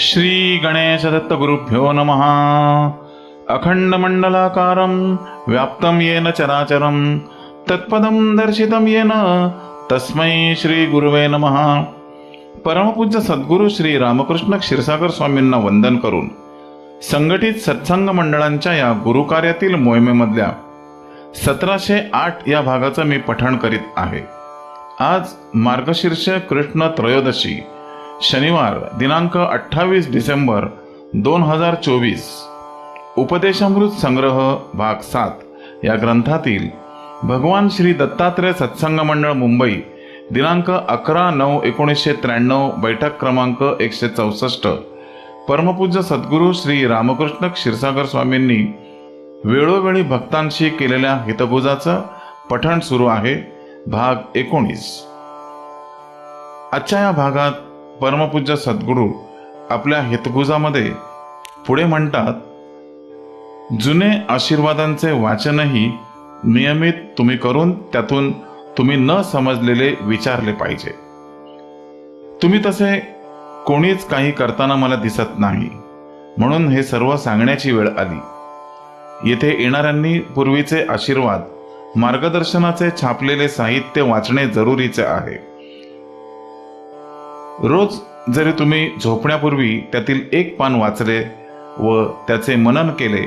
श्री गणेश दत्त गुरुभ्यो नमः। अखंडमण्डलाकारं व्याप्तं येन चराचरं तत्पदं दर्शितं येन तस्मै श्री गुरुवे नमः। परमपूज्य सद्गुरू श्री रामकृष्ण क्षीरसागर स्वामींना वंदन करून संघटित सत्संग मंडळांच्या या गुरुकार्यातील मोहिमेमधल्या सतराशे आठ या भागाचं मी पठण करीत आहे. आज मार्गशीर्ष कृष्ण त्रयोदशी शनिवार दिनांक अठ्ठावीस डिसेंबर दोन हजार चोवीस. उपदेशामृत संग्रह भाग सात. या ग्रंथातील भगवान श्री दत्तात्रय सत्संग मंडळ मुंबई दिनांक अकरा नऊ एकोणीसशे त्र्याण्णव बैठक क्रमांक एकशे चौसष्ट. परमपूज्य सद्गुरू श्री रामकृष्ण क्षीरसागर स्वामींनी वेळोवेळी भक्तांशी केलेल्या हितभुजाचं पठण सुरू आहे भाग एकोणीस. आजच्या या भागात परमपूज्य सद्गुरू आपल्या हितगुजामध्ये पुढे म्हणतात जुने आशीर्वादांचे वाचनही नियमित तुम्ही करून त्यातून तुम्ही न समजलेले विचारले पाहिजे. तुम्ही तसे कोणीच काही करताना मला दिसत नाही. म्हणून हे सर्व सांगण्याची वेळ आली. येथे येणाऱ्यांनी पूर्वीचे आशीर्वाद मार्गदर्शनाचे छापलेले साहित्य वाचणे जरुरीचे आहे. रोज जरी तुम्ही झोपण्यापूर्वी त्यातील एक पान वाचले व त्याचे मनन केले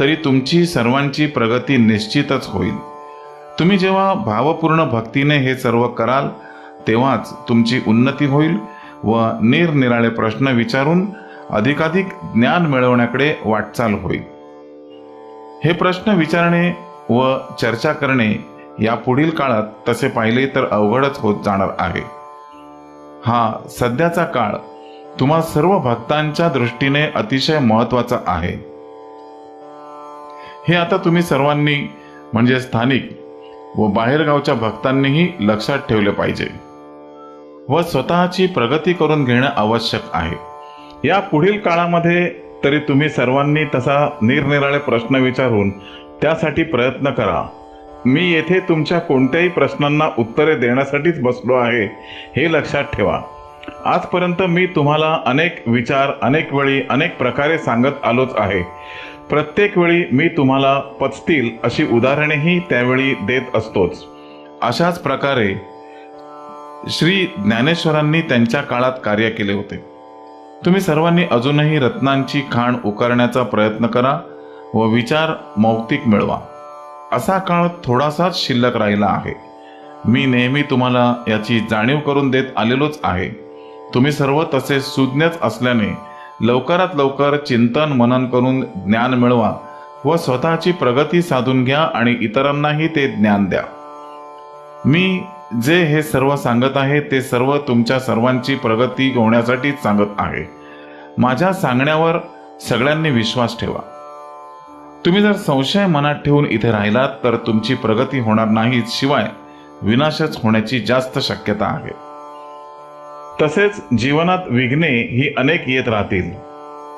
तरी तुमची सर्वांची प्रगती निश्चितच होईल. तुम्ही जेव्हा भावपूर्ण भक्तीने हे सर्व कराल तेव्हाच तुमची उन्नती होईल व निरनिराळे प्रश्न विचारून अधिकाधिक ज्ञान मिळवण्याकडे वाटचाल होईल. हे प्रश्न विचारणे व चर्चा करणे या पुढील काळात तसे पाहिले तर अवघडच होत जाणार आहे. हा सध्याचा काळ तुम्हा सर्व भक्तांच्या दृष्टीने अतिशय महत्त्वाचा आहे. हे आता तुम्ही सर्वांनी म्हणजे स्थानिक व बाहेरगावच्या भक्तांनीही लक्षात ठेवले पाहिजे व स्वतःची प्रगती करून घेणं आवश्यक आहे. या पुढील काळामध्ये तरी तुम्ही सर्वांनी तसा निरनिराळे प्रश्न विचारून त्यासाठी प्रयत्न करा. मी येथे तुमच्या कोणत्याही प्रश्नांना उत्तरे देण्यासाठीच बसलो आहे हे लक्षात ठेवा. आजपर्यंत मी तुम्हाला अनेक विचार अनेक वेळी अनेक प्रकारे सांगत आलोच आहे. प्रत्येक वेळी मी तुम्हाला पचतील अशी उदाहरणेही त्यावेळी देत असतोच. अशाच प्रकारे श्री ज्ञानेश्वरांनी त्यांच्या काळात कार्य केले होते. तुम्ही सर्वांनी अजूनही रत्नांची खाण उकारण्याचा प्रयत्न करा व विचार मौक्तिक मिळवा. असा काळ थोडासाच शिल्लक राहिला आहे. मी नेहमी तुम्हाला याची जाणीव करून देत आलेलोच आहे. तुम्ही सर्व तसे सुज्ञच असल्याने लवकरात लवकर चिंतन मनन करून ज्ञान मिळवा व स्वतःची प्रगती साधून घ्या आणि इतरांनाही ते ज्ञान द्या. मी जे हे सर्व सांगत आहे ते सर्व तुमच्या सर्वांची प्रगती होण्यासाठीच सांगत आहे. माझ्या सांगण्यावर सगळ्यांनी विश्वास ठेवा. तुम्ही जर संशय मनात ठेवून इथे राहिलात तर तुमची प्रगती होणार नाही शिवाय विनाशच होण्याची जास्त शक्यता आहे. तसेच जीवनात विघ्ने ही अनेक येत राहतील.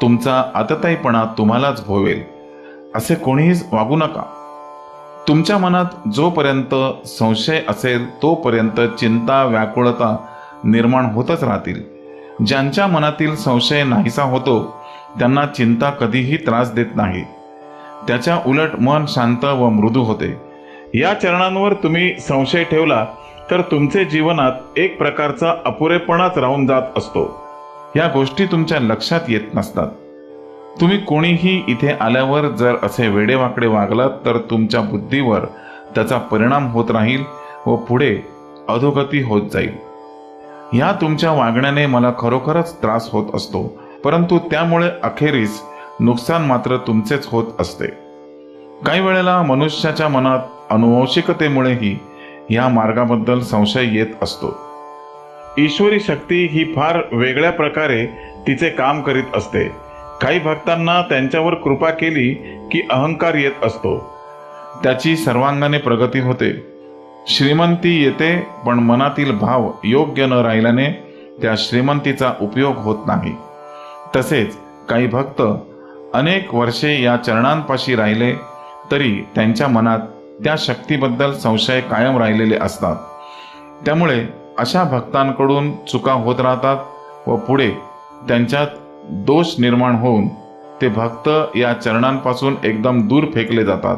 तुमचा आतताईपणा तुम्हालाच भोवेल. असे कोणीही वागू नका. तुमच्या मनात जोपर्यंत संशय असेल तोपर्यंत चिंता व्याकुळता निर्माण होतच राहतील. ज्यांच्या मनातील संशय नाहीसा होतो त्यांना चिंता कधीही त्रास देत नाही. त्याच्या उलट मन शांत व मृदू होते. या चरणांवर तुम्ही संशय ठेवला तर तुमचे जीवनात एक प्रकारचा अपुरेपणाच राहून जात असतो. या गोष्टी तुमच्या लक्षात येत नसतात. तुम्ही कोणीही इथे आल्यावर जर असे वेडेवाकडे वागलात तर तुमच्या बुद्धीवर त्याचा परिणाम होत राहील व पुढे अधोगती होत जाईल. या तुमच्या वागण्याने मला खरोखरच त्रास होत असतो परंतु त्यामुळे अखेरीस नुकसान मात्र तुमचेच होत असते. काही वेळेला मनुष्याच्या मनात अनुवंशिकतेमुळेही या मार्गाबद्दल संशय येत असतो. ईश्वरी शक्ती ही फार वेगळ्या प्रकारे तिचे काम करीत असते. काही भक्तांना त्यांच्यावर कृपा केली की अहंकार येत असतो. त्याची सर्वांगाने प्रगती होते. श्रीमंती येते पण मनातील भाव योग्य न राहिल्याने त्या श्रीमंतीचा उपयोग होत नाही. तसेच काही भक्त अनेक वर्षे या चरणांपाशी राहिले तरी त्यांच्या मनात त्या शक्तीबद्दल संशय कायम राहिलेले असतात. त्यामुळे अशा भक्तांकडून चुका होत राहतात व पुढे त्यांच्यात दोष निर्माण होऊन ते भक्त या चरणांपासून एकदम दूर फेकले जातात.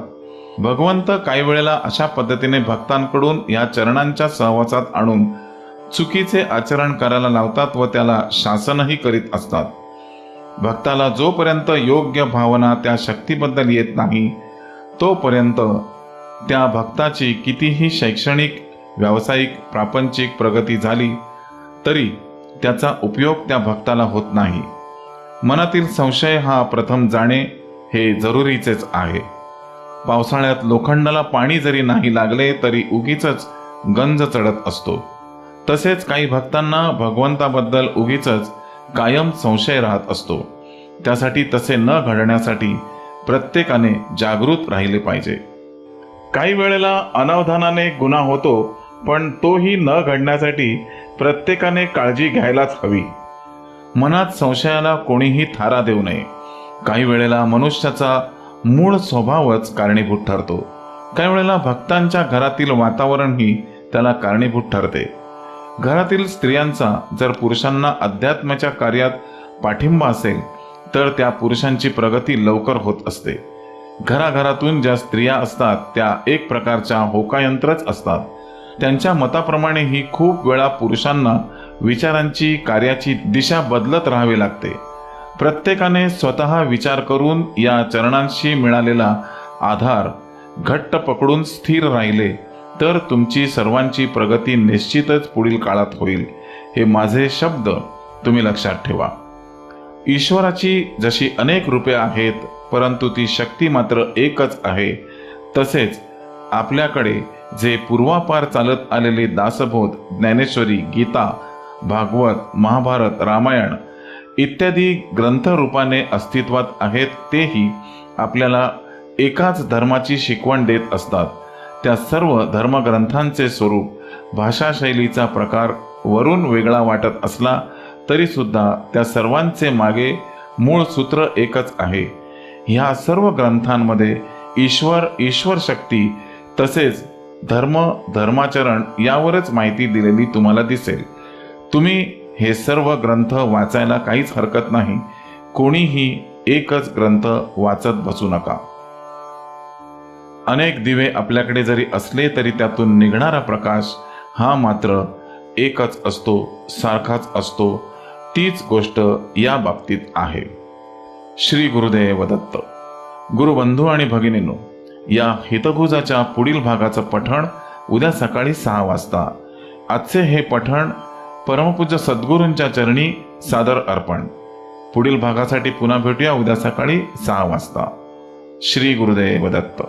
भगवंत काही वेळेला अशा पद्धतीने भक्तांकडून या चरणांच्या सहवासात आणून चुकीचे आचरण करायला लावतात व त्याला शासनही करीत असतात. भक्ताला जोपर्यंत योग्य भावना त्या शक्तीबद्दल येत नाही तोपर्यंत त्या भक्ताची कितीही शैक्षणिक व्यावसायिक प्रापंचिक प्रगती झाली तरी त्याचा उपयोग त्या भक्ताला होत नाही. मनातील संशय हा प्रथम जाणे हे जरुरीचेच आहे. पावसाळ्यात लोखंडाला पाणी जरी नाही लागले तरी उगीच गंज चढत असतो. तसेच काही भक्तांना भगवंताबद्दल उगीच कायम संशय राहत असतो. त्यासाठी तसे न घडण्यासाठी प्रत्येकाने जागृत राहिले पाहिजे. काही वेळेला अनावधानाने गुन्हा होतो पण तोही न घडण्यासाठी प्रत्येकाने काळजी घ्यायलाच हवी. मनात संशयाला कोणीही थारा देऊ नये. काही वेळेला मनुष्याचा मूळ स्वभावच कारणीभूत ठरतो. काही वेळेला भक्तांच्या घरातील वातावरणही त्याला कारणीभूत ठरते. घरातील स्त्रियांचा जर पुरुषांना अध्यात्माच्या कार्यात पाठिंबा असेल तर त्या पुरुषांची प्रगती लवकर होत असते. घराघरातून ज्या स्त्रिया असतात त्या एक प्रकारच्या होकायंत्रच असतात. त्यांच्या मताप्रमाणे ही खूप वेळा पुरुषांना विचारांची कार्याची दिशा बदलत राहावी लागते. प्रत्येकाने स्वतः विचार करून या चरणांशी मिळालेला आधार घट्ट पकडून स्थिर राहिले तर तुमची सर्वांची प्रगती निश्चितच पुढील काळात होईल. हे माझे शब्द तुम्ही लक्षात ठेवा. ईश्वराची जशी अनेक रूपे आहेत परंतु ती शक्ती मात्र एकच आहे. तसेच आपल्याकडे जे पूर्वापार चालत आलेले दासबोध ज्ञानेश्वरी गीता भागवत महाभारत रामायण इत्यादी ग्रंथ रूपाने अस्तित्वात आहेत तेही आपल्याला एकाच धर्माची शिकवण देत असतात. त्या सर्व धर्मग्रंथांचे स्वरूप भाषाशैलीचा प्रकार वरून वेगळा वाटत असला तरीसुद्धा त्या सर्वांचे मागे मूळ सूत्र एकच आहे. ह्या सर्व ग्रंथांमध्ये ईश्वर ईश्वर शक्ती तसेच धर्म धर्माचरण यावरच माहिती दिलेली तुम्हाला दिसेल. तुम्ही हे सर्व ग्रंथ वाचायला काहीच हरकत नाही. कोणीही एकच ग्रंथ वाचत बसू नका. अनेक दिवे आपल्याकडे जरी असले तरी त्यातून निघणारा प्रकाश हा मात्र एकच असतो सारखाच असतो. तीच गोष्ट या बाबतीत आहे. श्री गुरुदेव दत्त. गुरुबंधू आणि भगिनीनो या हितगुजाच्या पुढील भागाचं पठण उद्या सकाळी सहा वाजता. आजचे हे पठण परमपूज्य सद्गुरूंच्या चरणी सादर अर्पण. पुढील भागासाठी पुन्हा भेटूया उद्या सकाळी सहा वाजता. श्री गुरुदेव दत्त.